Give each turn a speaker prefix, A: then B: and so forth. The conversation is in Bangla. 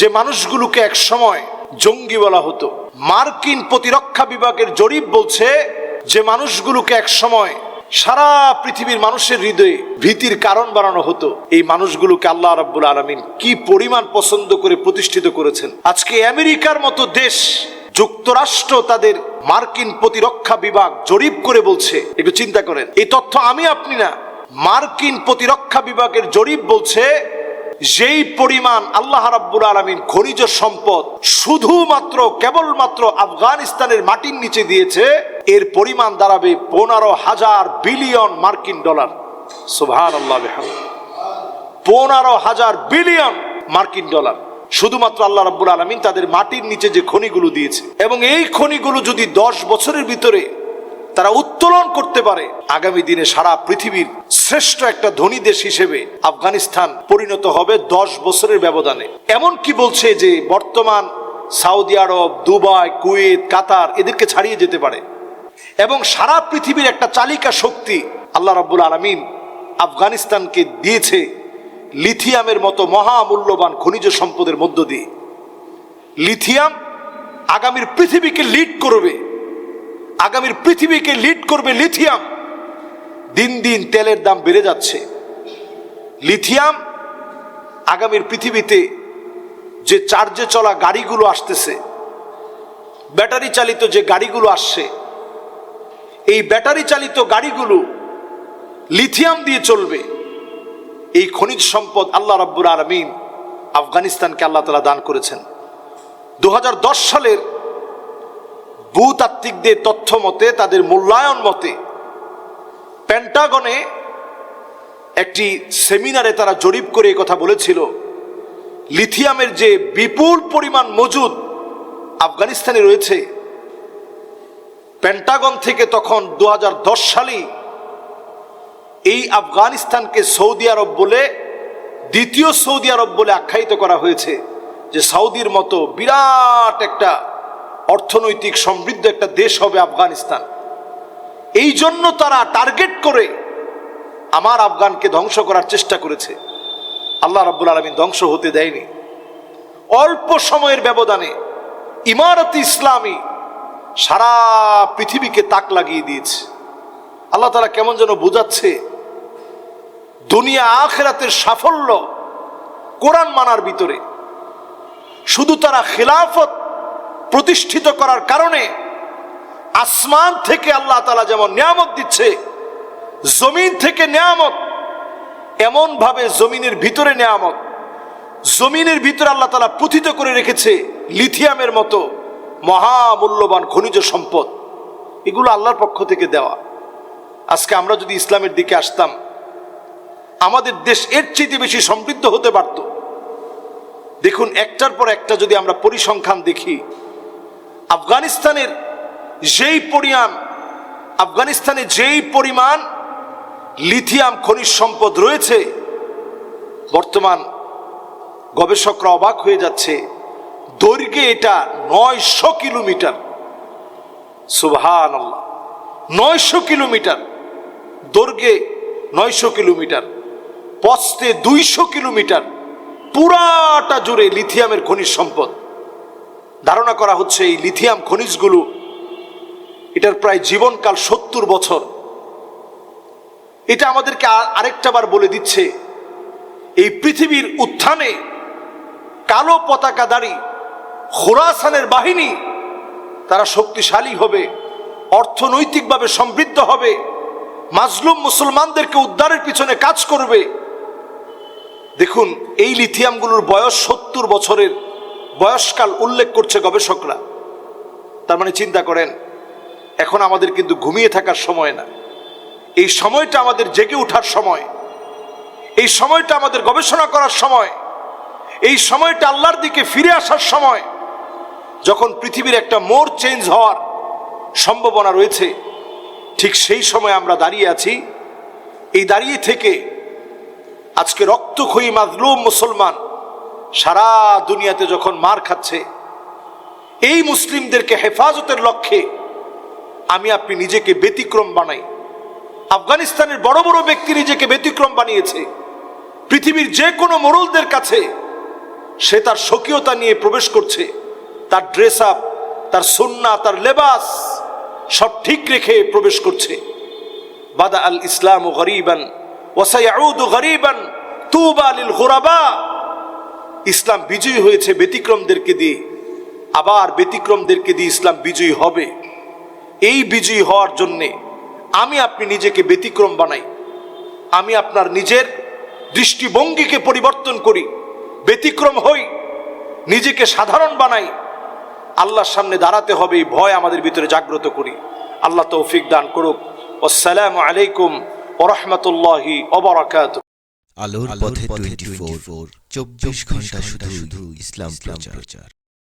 A: যে মানুষগুলোকে এক সময় জঙ্গি বলা হতো। মার্কিন প্রতিরক্ষা বিভাগের জরিপ বলছে যে মানুষগুলোকে এক সময় সারা পৃথিবীর মানুষের হৃদয়ে ভীতির কারণ বানানো হতো। এই মানুষগুলোকে আল্লাহ রাব্বুল আলমিন কি পরিমাণ পছন্দ করে প্রতিষ্ঠিত করেছেন? আজকে আমেরিকার মতো দেশ যুক্তরাষ্ট্র তাদের মার্কিন প্রতিরক্ষা বিভাগ জরিপ করে বলছে। একটু চিন্তা করেন। এই তথ্য আমি আপনি না, মার্কিন প্রতিরক্ষা বিভাগের জরিপ বলছে যেই পরিমাণ আল্লাহ রাব্বুল আলমিন খনিজ সম্পদ শুধুমাত্র, কেবলমাত্র আফগানিস্তানের মাটির নিচে দিয়েছে, এর পরিমাণ দাঁড়াবে পনেরো হাজার বিলিয়ন মার্কিন ডলার। সুভান আল্লাহ পনেরো হাজার বিলিয়ন মার্কিন ডলার। শুধুমাত্র আল্লাহ রাব্বুল আলমিন তাদের মাটির নিচে যে খনিগুলো দিয়েছে। এবং এই খনিগুলো যদি দশ বছরের ভিতরে তারা উত্তোলন করতে পারে। আগামী দিনে সারা পৃথিবীর শ্রেষ্ঠ একটা ধনী দেশ হিসেবে আফগানিস্তান পরিণত হবে দশ বছরের ব্যবধানে। এমন কি বলছে যে বর্তমান Saudi Arab, Dubai, Kuwait, Qatar এদেরকে ছাড়িয়ে যেতে পারে? এবং সারা পৃথিবীর একটা চালিকা শক্তি আল্লাহ রাব্বুল আলমিন আফগানিস্তানকে দিয়েছে লিথিয়ামের মতো মহামূল্যবান খনিজ সম্পদের মধ্য দিয়ে। লিথিয়াম আগামীর পৃথিবীকে লিড করবে। আগামীর পৃথিবীকে লিড করবে লিথিয়াম দিন দিন তেলের দাম বেড়ে যাচ্ছে। লিথিয়াম আগামীর পৃথিবীতে যে চার্জে চলা গাড়িগুলো আসতেছে ব্যাটারি চালিত যে গাড়িগুলো আসছে, এই ব্যাটারি চালিত গাড়িগুলো লিথিয়াম দিয়ে চলবে। এই খনিজ সম্পদ আল্লাহ রাব্বুর আলমিন আফগানিস্তানকে আল্লাহ তালা দান করেছেন। দু হাজার দশ সালের ভূতাত্ত্বিকদের তথ্য মতে, তাদের মূল্যায়ন মতে, প্যান্টাগনে একটি সেমিনারে তারা জরিপ করে কথা বলেছিল। লিথিয়ামের যে বিপুল পরিমাণ মজুদ আফগানিস্তানে রয়েছে, প্যান্টাগন থেকে তখন দু সালেই এই আফগানিস্তানকে সৌদি আরব বলে, দ্বিতীয় সৌদি আরব বলে আখ্যায়িত করা হয়েছে যে সৌদির মতো বিরাট একটা অর্থনৈতিক সমৃদ্ধ একটা দেশ হবে আফগানিস্তান। এই জন্য তারা টার্গেট করে আমার আফগানকে ধ্বংস করার চেষ্টা করেছে। আল্লাহ রাব্বুল আলমিন ধ্বংস হতে দেয়নি। অল্প সময়ের ব্যবধানে ইমারত ইসলামী সারা পৃথিবীকে তাক লাগিয়ে দিয়েছে। আল্লাহ তারা কেমন যেন বোঝাচ্ছে, দুনিয়া আখেরাতের সাফল্য কোরআন মানার ভিতরে। শুধু তারা খেলাফত প্রতিষ্ঠিত করার কারণে আসমান থেকে আল্লাহ তালা যেমন নিয়ামত দিচ্ছে, জমিন থেকে নিয়ামত এমন ভাবে জমিনের ভিতরে নিয়ামত, জমিনের ভিতরে আল্লাহ তালা পুথিত করে রেখেছে লিথিয়ামের মতো মহামূল্যবান খনিজ সম্পদ। এগুলো আল্লাহর পক্ষ থেকে দেওয়া। আজকে আমরা যদি ইসলামের দিকে আসতাম, আমাদের দেশ এর চেয়ে বেশি সমৃদ্ধ হতে পারত। দেখুন, একটার পর একটা যদি আমরা পরিসংখ্যান দেখি আফগানিস্তানের যেই পরিমাণ, আফগানিস্তানে যেই পরিমাণ লিথিয়াম খনিজ সম্পদ রয়েছে, বর্তমান গবেষকরা অবাক হয়ে যাচ্ছে, দৈর্ঘ্যে এটা নয়শো কিলোমিটার। সুবহান নয়শো কিলোমিটার, দৈর্ঘ্যে নয়শো কিলোমিটার, পস্তে দুইশো কিলোমিটার, পুরাটা জুড়ে লিথিয়ামের খনিজ সম্পদ। ধারণা করা হচ্ছে এই লিথিয়াম খনিজগুলো এটার প্রায় জীবনকাল সত্তর বছর। এটা আমাদেরকে আরেকটা বার বলে দিচ্ছে, এই পৃথিবীর উত্থানে কালো পতাকাধারী খোরাসানের বাহিনী তারা শক্তিশালী হবে, অর্থনৈতিকভাবে সমৃদ্ধ হবে, মাজলুম মুসলমানদেরকে উদ্ধারের পিছনে কাজ করবে। দেখুন, এই লিথিয়ামগুলোর বয়স সত্তর বছরের। বয়সকাল উল্লেখ করছে গবেষকরা। তার মানে চিন্তা করেন, এখন আমাদের কিন্তু ঘুমিয়ে থাকার সময় না। এই সময়টা আমাদের জেগে ওঠার সময়। এই সময়টা আমাদের গবেষণা করার সময়। এই সময়টা আল্লাহর দিকে ফিরে আসার সময়। যখন পৃথিবীর একটা মোর চেঞ্জ হওয়ার সম্ভাবনা রয়েছে, ঠিক সেই সময় আমরা দাঁড়িয়ে আছি। এই দাঁড়িয়ে থেকে আজকে রক্তক্ষয়ী মাজলুম মুসলমান সারা দুনিয়াতে যখন মার খাচ্ছে, এই মুসলিমদেরকে হেফাজতের লক্ষ্যে আমি আপনি নিজেকে ব্যতিক্রম বানাই। আফগানিস্তানের বড় বড় ব্যক্তি নিজেকে ব্যতিক্রম বানিয়েছে। পৃথিবীর যে কোনো মোড়লদের কাছে সে তার স্বকীয়তা নিয়ে প্রবেশ করছে। তার ড্রেস আপ তার সুন্না তার লেবাস সব ঠিক রেখে প্রবেশ করছে। বাদা আল ইসলাম ও গরিবান ওয়াসাইউদ গরিবান, তুবা লিল গুরাবা ইসলাম বিজয়ী হয়েছে, ব্যতিক্রমদেরকে দিয়ে। আবার ব্যতিক্রমদেরকে দিয়ে ইসলাম বিজয়ী হবে। এই বিজয়ী হওয়ার জন্যে আমি আপনি নিজেকে ব্যতিক্রম বানাই। আমি আপনার নিজের দৃষ্টিভঙ্গিকে পরিবর্তন করি, ব্যতিক্রম হই, নিজেকে সাধারণ বানাই। আল্লাহর সামনে দাঁড়াতে হবে, এই ভয় আমাদের ভিতরে জাগ্রত করি। আল্লাহ তৌফিক দান করুক। আসসালামু আলাইকুম ওরহমতুল্লাহি ওবরাকাত
B: আলোর পথে টোয়েন্টি ফোর। চব্বিশ ঘণ্টা শুধু ইসলাম প্রচার।